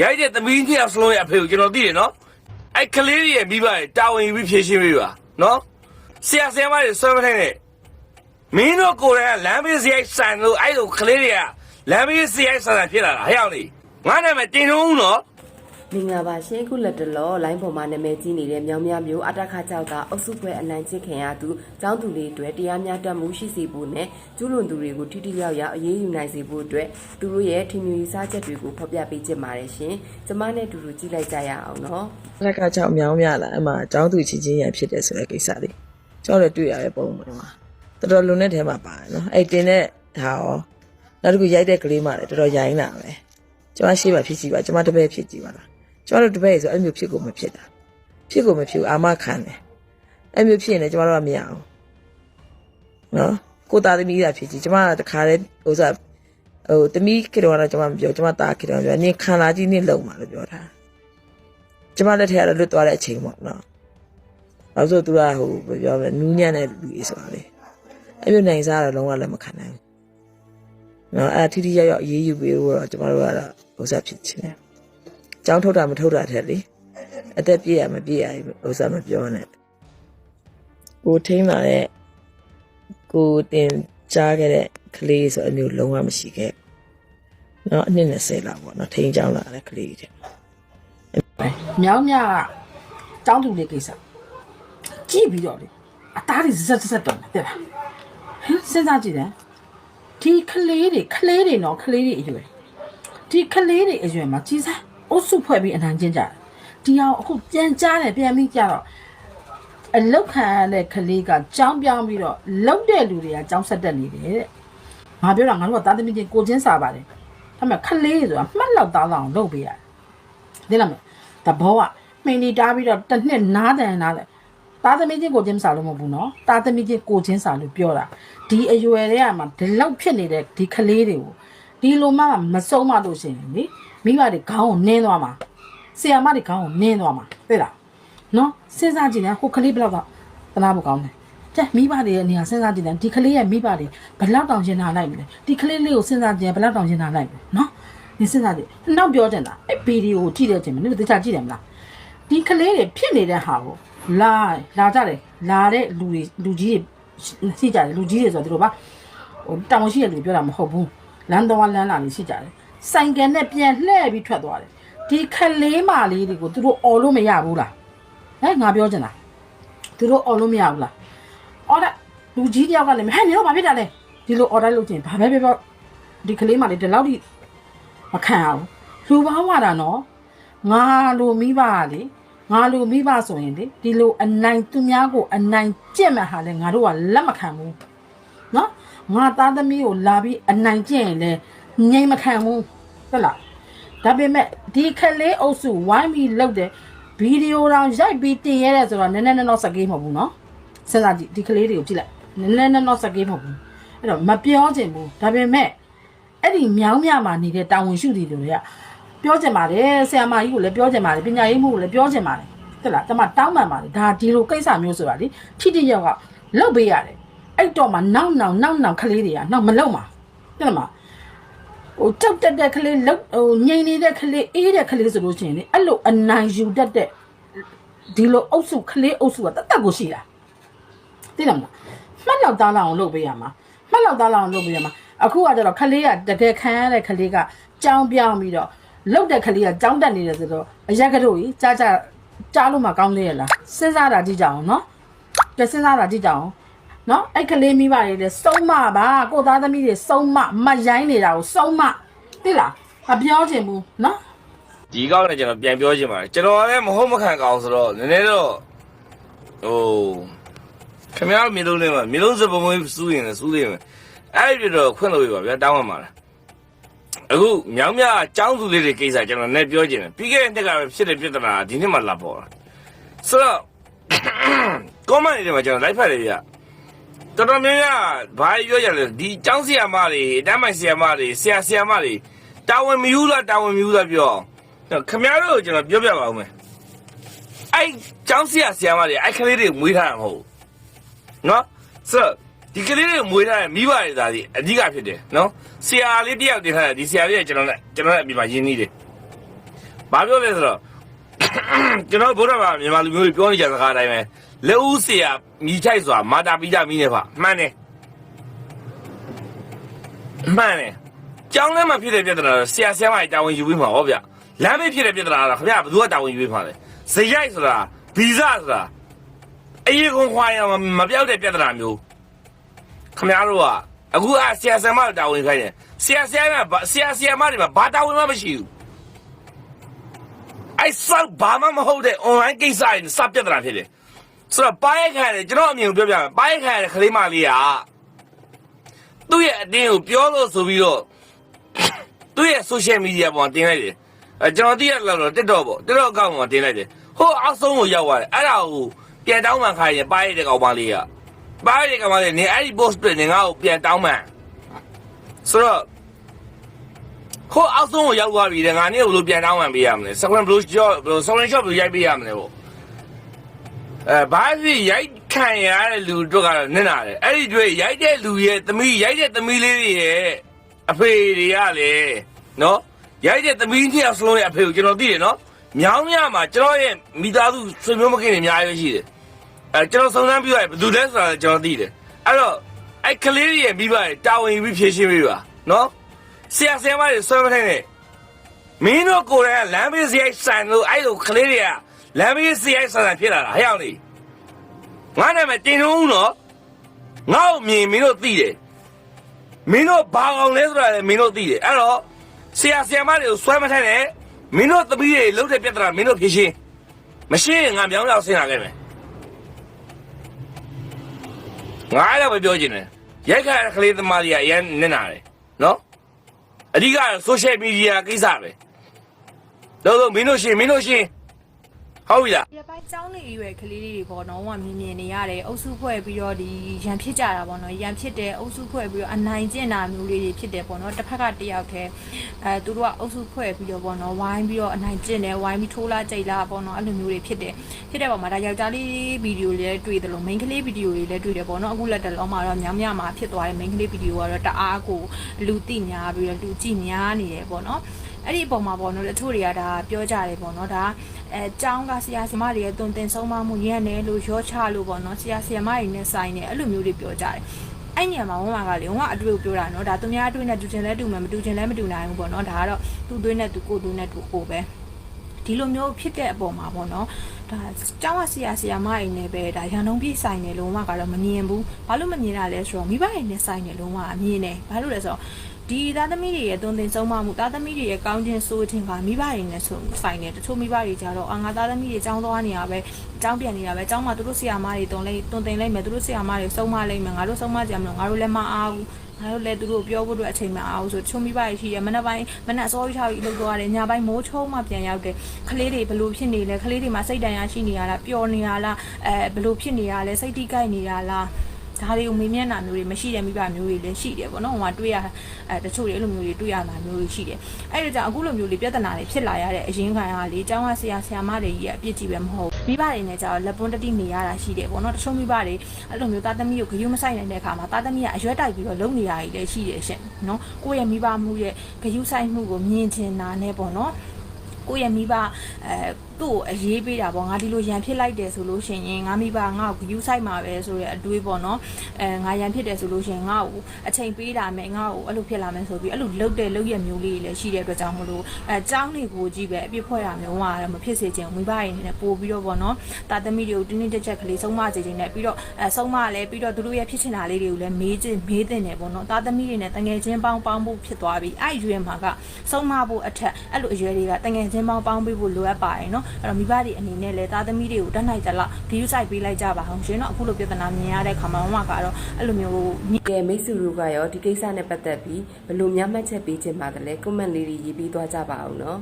ရိုက်တဲ့သမီးနှစ်ယောက်စလုံးရဲ့အဖေကိုကျွန်တော်သိတယ်နော်အဲ့ကလေးတွေရဲ့မိဘတွေတာဝန်ယူပြီးဖြည့်ရှင်းပေးပါနော်ဆရာဆရာမတွေဆွဲမထိုင်နဲ့မင်းတို့ကိုယ်တိုင်ကလမ်းဘေးစရိုက်ဆန်လို့အဲ့လိုကလေးတွေကလမ်းဘေးစရိုက်ဆန်တာဖြစ်လာတာဟဲ့အောင်လေငါနာမည်တင်ထုံးနော် မင်္ဂလာပါရှင်ခုလက်တလောလိုင်းပေါ်မှာနာမည်ကြီးနေတဲ့မြောင်မြမျိုးအတခါကြောက်ကအုပ်စုပွဲအနိုင်ကျင့်ခင်ရသူចောင်းသူလေးတွေတရားမျှတမှုရှိစေဖို့နဲ့ကျူးလွန်သူတွေကိုထိထိရောက်ရောက်အရေးယူနိုင်စေဖို့အတွက်သူတို့ရဲ့ထင်မြင်ယူဆချက်တွေကိုဖော်ပြပေးချင်ပါတယ်ရှင်ကျမနဲ့တူတူကြည့်လိုက်ကြရအောင်နော်လက်ကကြောက်မြောင်းမြလာအမှအကြောင်းသူချင်းချင်းရန်ဖြစ်တယ်ဆိုတဲ့ကိစ္စလေးကျောင်းလည်းတွေ့ရတဲ့ပုံမှန်မှာတော်တော်လွန်တဲ့ထဲမှာပါတယ်နော်အဲ့တင်တဲ့ဟာရောနောက်တစ်ခုရိုက်တဲ့ကလေးမှလည်းတော်တော်ရိုင်းလာပဲကျွန်မရှိပါဖြစ်ကြည့်ပါကျွန်မတပည့်ဖြစ်ကြည့်ပါလား ကျွန်တော်တို့တပည့်ဆိုအဲ့မျိုးဖြစ်ကိုမဖြစ်တာဖြစ်ကိုမဖြစ်ဘူးအာမခံတယ်အဲ့မျိုးဖြစ်ရင်လည်းကျွန်တော်တို့ကမရအောင်နော်ကိုသားသမီးသာဖြစ်ကြည့်ကျွန်မကတခါတည်းဟိုစားဟိုသမီးခေတော်ကတော့ကျွန်မမပြောကျွန်မသားခေတော်ပြောနင်ခံလာကြီးနင်လုံမှာလို့ပြောတာကျမလက်ထက်ကတော့လွတ်သွားတဲ့အချိန်ပေါ့နော်။နောက်ဆိုသူကဟိုဘယ်ပြောမလဲနူးညံ့တဲ့လူကြီးဆိုတာလေ။အဲ့လိုနိုင်စားတော့လုံးဝလက်မခံနိုင်ဘူး။နော်အဲ့ဒါထိထိရောက်ရောက်အရေးယူပြီးတော့ကျမတို့ကတော့ဟိုစားဖြစ်ချင်တယ်။ ကြောင်းထုတ်တာမထုတ်တာထက်လေအသက်ပြည့်ရမပြည့်ရဟိုစားမပြောနဲ့။ကိုထိမ့်လာတဲ့ကိုတင်ကြားခဲ့တဲ့ကလေးဆိုအမျိုးလုံးဝမရှိခဲ့ဘူး။နော်အနည်း20လောက်ပေါ့နော်ထိန်းချောင်းလာတဲ့ကလေးတွေမြောင်းမြကတောင်းသူလေးကိစ္စကြည့်ပြီးတော့လေအသားတွေဇက်ဇက်တော့တယ်လားဟမ်စဉ်းစားကြည့်တယ်ဒီကလေးတွေကလေးတွေနော်ကလေးတွေအရွယ်ဒီကလေးတွေအရွယ်မှာကြီးစား အုပ်စုဖွဲ့ပြီးအနိုင်ကျင့်ကြတယ်ဒီအောင်အခုပြန်ကြားတယ်ပြန်ပြီးကြတော့အလောက်ခံရတဲ့ကလေးကကြောင်းပြောင်းပြီးတော့လောက်တဲ့လူတွေကကြောင်းဆက်တက်နေတယ်တဲ့ငါပြောတာငါတို့ကသားသမီးချင်းကိုချင်းစားပါတယ်ဒါပေမဲ့ကလေးဆိုတာမှတ်လောက်သားလောက်အောင်လုပ်ပေးရတယ်သိလားမတဘောကမှင်နေတားပြီးတော့တစ်နှစ်နားတန်နားတယ်သားသမီးချင်းကိုချင်းစားလို့မဟုတ်ဘူးနော်သားသမီးချင်းကိုချင်းစားလို့ပြောတာဒီအရွယ်တွေကမှဒီလောက်ဖြစ်နေတဲ့ဒီကလေးတွေကိုဒီလိုမှမစုံမလို့ရှိရင်လေ မိဘတွေခေါင်းကိုနင်းသွားမှာဆီယာမတွေခေါင်းကိုနင်းသွားမှာသိလားနော်စဉ်းစားကြည့်တယ်ဟိုကလေးဘလောက်တော့တနာဖို့ကောင်းတယ်ကြက်မိဘတွေရဲ့အနေဟာစဉ်းစားကြည့်တယ်ဒီကလေးရဲ့မိဘတွေဘလောက်တောင်ရင်နာလိုက်မလဲဒီကလေးလေးကိုစဉ်းစားကြည့်ဘလောက်တောင်ရင်နာလိုက်မလဲနော်ဒီစဉ်းစားကြည့်နောက်ပြောတင်တာအဲ့ဗီဒီယိုကိုကြည့်တဲ့ချိန်မှာနင်တို့တခြားကြည့်တယ်မလားဒီကလေးတွေဖြစ်နေတဲ့ဟာကိုလာလာကြတယ်လာတဲ့လူတွေလူကြီးတွေရှိကြတယ်လူကြီးတွေဆိုတော့တို့ပါဟိုတောင်ရှိတဲ့လူပြောတာမဟုတ်ဘူးလမ်းတော်လမ်းလာနေရှိကြတယ် ဆိုင်ကယ်နဲ့ပြန်လှည့်ပြီးထွက်သွားတယ်ဒီကလေးမလေးတွေကိုသူတို့អော်လို့မရဘူးလားဟဲ့ငါပြောချင်တာသူတို့អော်လို့မရဘူးလားအော်ဒါလူကြီးတယောက်ကလည်းဟဲ့နေတော့ဘာဖြစ်တာလဲဒီလို order လုပ်ချင်ဘာပဲပြောဒီကလေးမလေးဒီလောက်ထိမခံအောင်လူပေါင်းဝတာနော်ငါလိုမိဘကလေငါလိုမိဘဆိုရင်လေဒီလိုအနိုင်သူများကိုအနိုင်ကျင့်မဲ့ဟာလေငါတို့ကလက်မခံဘူးနော်ငါသားသမီးကိုလာပြီးအနိုင်ကျင့်ရင်လေ ငြိမ်မခံဘူးဟုတ်လားဒါပေမဲ့ဒီခလေးအုပ်စုဝိုင်းပြီးလုပ်တဲ့ဗီဒီယိုတောင်ရိုက်ပြီးတင်ရတဲ့ဆိုတော့နည်းနည်းနော်စကေးမဟုတ်ဘူးနော်စဉ်းစားကြည့်ဒီကလေးတွေကိုကြည့်လိုက်နည်းနည်းနော်စကေးမဟုတ်ဘူးအဲ့တော့မပြောချင်ဘူးဒါပေမဲ့အဲ့ဒီမြောင်းမြမှာနေတဲ့တာဝန်ရှိသူတွေကပြောချင်ပါတယ်ဆရာမကြီးကိုလည်းပြောချင်ပါတယ်ပညာရေးမှုကိုလည်းပြောချင်ပါတယ်ဟုတ်လားတမတောင်းပန်ပါတယ်ဒါဒီလိုကိစ္စမျိုးဆိုတာလေထိတိရောက်ကလုတ်ပေးရတယ်အဲ့တော့မှနောက်နောက်နောက်နောက်ကလေးတွေကနောက်မလုတ်မှာဟုတ်လားမ ဟိုတောက်တက်တဲ့ကလေးလုတ်ဟိုငိန်နေတဲ့ကလေးအေးတဲ့ကလေးဆိုလို့ရှိရင်လေအဲ့လိုအနိုင်ယူတတ်တဲ့ဒီလိုအုပ်စုကလေးအုပ်စုကတတ်တတ်ကိုရှိတာသိလားမလားမှတ်လောက်သားလောက်အောင်လုပ်ပေးရမှာမှတ်လောက်သားလောက်အောင်လုပ်ပေးရမှာအခုကကျတော့ခလေးကတကယ်ခံရတဲ့ခလေးကကြောင်းပြောင်းပြီးတော့လုတ်တဲ့ခလေးကကြောင်းတက်နေတယ်ဆိုတော့အရက်ကတို့ကြီးကြားကြားကြားလို့မှကောင်းသေးရဲ့လားစဉ်းစားတာကြည့်ကြအောင်နော်ကြစဉ်းစားတာကြည့်ကြအောင် နော်အဲ့ကလေးမိဘတွေလည်းစုံမပါကိုသားသမီးတွေစုံမမတ်ရိုင်းနေတာကိုစုံမသိလားမပြောချင်ဘူးနော်ဒီကောက်နဲ့ကျွန်တော်ပြန်ပြောချင်ပါတယ်ကျွန်တော်လည်းမဟုတ်မခံကောင်းဆိုတော့နည်းနည်းတော့ဟိုခင်ဗျားတို့မျိုးလုံးလေးမှာမျိုးလုံးစပုံမွေးစူးရင်လည်းစူးသေးမယ်အဲ့ဒီတော့ခွင့်လို့ရပါဗျာတောင်းပါမှာလားအခုမြောင်းမြအကြောင်းသူလေးတွေကိစ္စကျွန်တော်လည်းပြောချင်တယ်ပြီးခဲ့တဲ့နှစ်ကပဲဖြစ်တဲ့ပြဿနာဒီနှစ်မှလာပေါ်တာဆိုတော့ comment တွေမှာကျွန်တော်လိုက်ဖတ်တယ်ဗျ တော်တော်များများဘာပြောကြလဲဒီကျောင်းဆရာမတွေတမ်းမိုင်ဆရာမတွေဆရာဆရာမတွေတာဝန်မယူလားတာဝန်မယူလားပြောအောင်ခင်ဗျားတို့ကိုကျွန်တော်ပြောပြပါဦးမယ်အဲ့ကျောင်းဆရာဆရာမတွေအဲ့ကလေးတွေမွေးထားတာမဟုတ်ဘူးနော်ဆိုတော့ဒီကလေးတွေမွေးထားတဲ့မိဘတွေသားဒီအဓိကဖြစ်တယ်နော်ဆရာလေးတယောက်တင်ထားတယ်ဒီဆရာလေးကကျွန်တော်နဲ့ကျွန်တော်နဲ့အပြင်မှာရင်းနှီးတယ်ဘာပြောလဲဆိုတော့ ကျွန်တော်ဗုဒ္ဓဘာသာမြန်မာလူမျိုးတွေပြောနေကြစကားအတိုင်းပဲလက်ဦးဆရာမိချိုက်စွာမာတာပိတာမိနေပါမှန်တယ်မှန်တယ်ကျောင်းထဲမှာဖြစ်တဲ့ပြဿနာတော့ဆရာဆရာမတာဝန်ယူပြီးမှာဟောဗျလမ်းမေးဖြစ်တဲ့ပြဿနာတော့ခင်ဗျာဘယ်သူကတာဝန်ယူပြီးမှာလဲဇရိုက်ဆိုတာဗီဇဆိုတာအေးခွန်ခွာရမပြောက်တဲ့ပြဿနာမျိုးခင်ဗျားတို့ကအခုအဆရာဆရာမတာဝန်ခိုင်းတယ်ဆရာဆရာမဆရာဆရာမတွေမှာဘာတာဝန်မှမရှိဘူး အဲ့ဆောက်ဘာမှမဟုတ်တဲ့ online ကိစ္စတွေစပြတ်တာဖြစ်တယ်ဆိုတော့ပါရိုက်ခံရတယ်ကျွန်တော်အမြင်ကိုပြောပြမယ်ပါရိုက်ခံရတဲ့ခလေးမလေးကသူ့ရဲ့အတင်းကိုပြောလို့ဆိုပြီးတော့သူ့ရဲ့ social media ပေါ်တင်လိုက်တယ်အဲကျွန်တော်သိရလောက်တော့ TikTok ပေါ့ TikTok အကောင့်ပေါ်တင်လိုက်တယ်ဟိုအောက်ဆုံးကိုရောက်သွားတယ်အဲ့ဒါကိုပြန်တောင်းမှခိုင်းရင်ပါရိုက်တဲ့ကောင်မလေးကပါရိုက်တဲ့ကောင်မလေးနေအဲ့ဒီ post တွေနေငါ့ကိုပြန်တောင်းမှဆိုတော့ ခိုးအောက်ဆုံးကိုရောက်သွားပြီတဲ့ငါနေ့ဘယ်လိုပြန်တောင်းပန်ပေးရမလဲစကွန်ဘလို့ကြော့ဘလို့ဆောင်းရှော့ဘလို့ရိုက်ပေးရမလဲပေါ့အဲဘာဖြစ်ရိုက်ခံရတဲ့လူတို့ကတော့နင့်နာတယ်အဲ့ဒီတွေ့ရိုက်တဲ့လူရဲ့သမီးရိုက်တဲ့သမီးလေးတွေရဲ့အဖေတွေကလေနော်ရိုက်တဲ့သမီးနှစ်ယောက်စလုံးရဲ့အဖေကိုကျွန်တော်သိတယ်နော်မြောင်းမြမှာကျွန်တော်ရဲ့မိသားစုဆွေမျိုးမကင်းတွေအများကြီးရှိတယ်အဲကျွန်တော်စုံစမ်းပြီးတော့ဘယ်သူလဲဆိုတာလည်းကျွန်တော်သိတယ်အဲ့တော့အဲ့ကလေးတွေရဲ့မိဘတွေတာဝန်ယူပြီးဖြည့်ရှင်းပေးပါနော် ဆရာဆရာမတွေဆွဲမထိုင်နဲ့မင်းတို့ကိုယ်တိုင်ကလမ်းဘေးစရိုက်ဆန်လို့အဲ့လိုကလေးတွေကလမ်းဘေးစရိုက်ဆန်ဆန်ဖြစ်လာတာဟဲ့အောင်လေငါနာမည်တင်ထုံးဦးနော်ငါ့ကိုမြင်မင်းတို့သိတယ်မင်းတို့ဘာအောင်လဲဆိုတာလည်းမင်းတို့သိတယ်အဲ့တော့ဆရာဆရာမတွေကိုဆွဲမထိုင်နဲ့မင်းတို့သမီးတွေလှုပ်တဲ့ပြဿနာမင်းတို့ဖြေရှင်းမရှိရင်ငါမြောင်းလောက်ဆင်းလာခဲ့မယ်ငါအဲ့ဒါပဲပြောချင်တယ်ရိုက်ခါတဲ့ကလေးသမားတွေကအရင်နစ်နာတယ်နော် အဓိက social media ကိစ္စပဲတော့တော့မင်းတို့ရှင်မင်းတို့ရှင် ဟုတ်ပြီလားဒီပိုင်းចောင်းနေရွယ်ကလေးလေးတွေပေါ့နော်ဟိုကမြင်မြင်နေရတယ်အုပ်စုဖွဲ့ပြီးတော့ဒီရန်ဖြစ်ကြတာပေါ့နော်ရန်ဖြစ်တယ်အုပ်စုဖွဲ့ပြီးတော့အနိုင်ကျင့်တာမျိုးလေးတွေဖြစ်တယ်ပေါ့နော်တစ်ဖက်ကတယောက်တည်းအဲသူတို့ကအုပ်စုဖွဲ့ပြီးတော့ပေါ့နော်ဝိုင်းပြီးတော့အနိုင်ကျင့်တယ်ဝိုင်းပြီးထိုးလာကြိတ်လာပေါ့နော်အဲ့လိုမျိုးတွေဖြစ်တယ်ဖြစ်တဲ့ပုံမှာဒါယောက်ျားလေးဗီဒီယိုလေးလည်းတွေ့တယ်လို့ main ကလေးဗီဒီယိုလေးလည်းတွေ့တယ်ပေါ့နော်အခုလက်တလုံးမှာတော့ညောင်ညမှာဖြစ်သွားတယ် main ကလေးဗီဒီယိုကတော့တအားကိုလူသိများပြီးတော့လူကြည့်များနေတယ်ပေါ့နော် အဲ့ဒီအပေါ်မှာပေါ့နော်တချို့တွေကဒါပြောကြတယ်ပေါ့နော်ဒါအဲကျောင်းကဆရာဆရာမတွေရဲ့တုံတင်ဆုံးမမှုရန်တယ်လို့ရောချလို့ပေါ့နော်ဆရာဆရာမတွေနဲ့ဆိုင်တယ်အဲ့လိုမျိုးတွေပြောကြတယ်အဲ့ညမှာဝမ်းမာကလေဝမ်းအတွေ့ကိုပြောတာနော်ဒါသူများအတွေ့နဲ့တူချင်လဲတူမယ်မတူချင်လဲမတူနိုင်ဘူးပေါ့နော်ဒါကတော့သူ့အတွေ့နဲ့သူကိုယ်အတွေ့နဲ့သူကိုယ်ပဲဒီလိုမျိုးဖြစ်တဲ့အပေါ်မှာပေါ့နော်ဒါကျောင်းကဆရာဆရာမတွေနဲ့ပဲဒါရန်လုံးပြည့်ဆိုင်တယ်လို့ဝမ်းကတော့မမြင်ဘူးဘာလို့မမြင်တာလဲဆိုတော့မိဘတွေနဲ့ဆိုင်တယ်လို့ဝမ်းအမြင်တယ်ဘာလို့လဲဆိုတော့ ဒီသားသမီးတွေရဲ့တုံသင်ဆုံးမမှုသားသမီးတွေရဲ့ကောင်းခြင်းဆိုးခြင်းကမိဘတွေနဲ့ဆိုဆိုင်တယ်တချို့မိဘတွေကြတော့အာငါသားသမီးတွေចောင်းသွားနေရပဲចောင်းပြန်နေတာပဲចောင်းမှာသူတို့ဆရာမတွေတုံလိုက်တုံသင်လိုက်မယ်သူတို့ဆရာမတွေဆုံးမလိုက်မယ်ငါတို့ဆုံးမကြမလို့ငါတို့လည်းမအားဘူးငါတို့လည်းသူတို့ပြောဖို့အတွက်အချိန်မအားဘူးဆိုချုံမိဘတွေရှိရမနေ့ပိုင်းမနေ့အစောကြီးထားပြီးလှုပ်သွားတယ်ညပိုင်းမိုးချုံမှပြန်ရောက်တယ်ခလေးတွေဘလို့ဖြစ်နေလဲခလေးတွေမှာစိတ်တန်ရရှိနေရလားပျော်နေရလားအဲဘလို့ဖြစ်နေရလဲစိတ်တိကိုက်နေရလား ဒါတွေကိုမေးမြန်းတာမျိုးတွေမရှိတဲ့မိဘမျိုးတွေလည်းရှိတယ်ပေါ့နော်ဟိုမှာတွေ့ရအဲတချို့တွေအဲ့လိုမျိုးတွေတွေ့ရတာမျိုးတွေရှိတယ်အဲ့ဒါကြောင့်အခုလိုမျိုးတွေပြဿနာတွေဖြစ်လာရတဲ့အရင်းခံကလေအကြောင်းကဆရာဆရာမတွေကြီးကအပြစ်ကြီးပဲမဟုတ်မိဘတွေနဲ့ကြောလက်ပွန်းတတိနေရတာရှိတယ်ပေါ့နော်တချို့မိဘတွေအဲ့လိုမျိုးသားသမီးကိုဂရုမစိုက်နိုင်တဲ့အခါမှာသားသမီးကအရွက်တိုက်ပြီးတော့လုံနေတာကြီးလည်းရှိတယ်ရှင်နော်ကိုယ့်ရဲ့မိဘမှုရဲ့ဂရုစိုက်မှုကိုမြင်ချင်တာနဲ့ပေါ့နော်ကိုယ့်ရဲ့မိဘအဲ သူ့ကိုအရေးပေးတာပေါ့ငါဒီလိုရန်ဖြစ်လိုက်တယ်ဆိုလို့ရှိရင်ငါမိဘငါ့ကိုဂယူးဆိုင်မှာပဲဆိုတဲ့အတွေးပေါ့နော်အဲငါရန်ဖြစ်တယ်ဆိုလို့ရှိရင်ငါ့ကိုအချိန်ပေးတာမယ်ငါ့ကိုအဲ့လိုဖြစ်လာမယ်ဆိုပြီးအဲ့လိုလှုပ်တဲ့လှုပ်ရမျိုးလေးတွေလည်းရှိတဲ့အတွက်ကြောင့်မလို့အဲចောင်းတွေကိုကြည့်ပဲအပြစ်ဖွဲ့တာမျိုးကတော့မဖြစ်စေချင်ဘူးမိဘတွေအနေနဲ့ပို့ပြီးတော့ပေါ့နော်တာသမီတွေကိုတင်းတင်းကြပ်ကြပ်ကလေးဆုံးမစေချင်တယ်ပြီးတော့အဲဆုံးမလဲပြီးတော့သူတို့ရဲ့ဖြစ်ချင်တာလေးတွေကိုလည်းမေးချင်မေးတင်တယ်ပေါ့နော်တာသမီတွေနဲ့တငယ်ချင်းပေါင်းပေါင်းဖို့ဖြစ်သွားပြီအဲ့ရွယ်မှာကဆုံးမဖို့အထက်အဲ့လိုအရွယ်တွေကတငယ်ချင်းပေါင်းပေါင်းပေးဖို့လိုအပ်ပါတယ်နော်အဲ့တော့မိဘတွေအနေနဲ့လည်းသားသမီးတွေကိုတတ်နိုင်ကြလားဒီယူဆိုင်ပေးလိုက်ကြပါအောင်ရှင်နော်အခုလိုပြဿနာမြင်ရတဲ့ခါမှာမမကတော့အဲ့လိုမျိုးကဲမိတ်ဆွေတို့ကရောဒီကိစ္စနဲ့ပတ်သက်ပြီးဘယ်လိုများမှတ်ချက်ပေးချင်ပါတယ်လဲ comment လေးတွေရေးပြီးသွားကြပါအောင်နော်